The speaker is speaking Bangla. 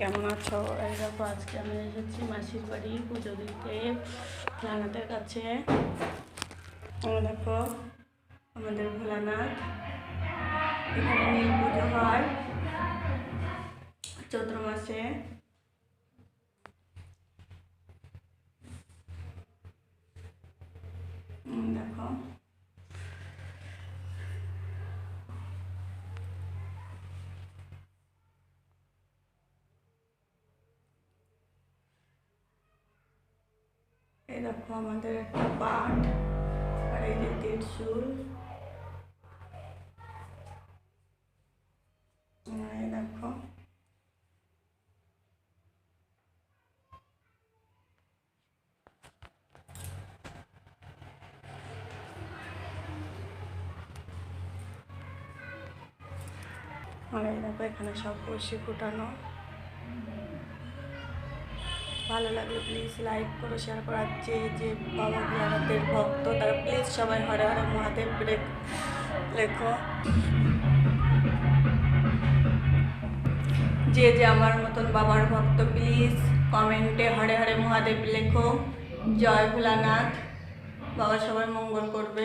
কেমন আছো? এই দেখো, আজকে আমি এসেছি মাসির বাড়ি পুজো দিতে, ভোলানাথের কাছে। দেখো, আমাদের ভোলানাথ, এখানে নীল পুজো হয় চৈত্র মাসে। দেখো। দেখো আমাদের একটা পাট আর এই যে ত্রিশূল এই দেখো। আর এই দেখো এখানে সব বসে ফুটানো ভালো লাগলে প্লিজ লাইক করো শেয়ার করো। আর যে যে বাবা ভোলানাথের ভক্ত, তারা প্লিজ সবাই হরে হরে মহাদেব ব্রেক লেখো। যে যে আমার মতন বাবার ভক্ত প্লিজ কমেন্টে হরে হরে মহাদেব লেখো। জয় ভোলানাথ। বাবা সবাই মঙ্গল করবে।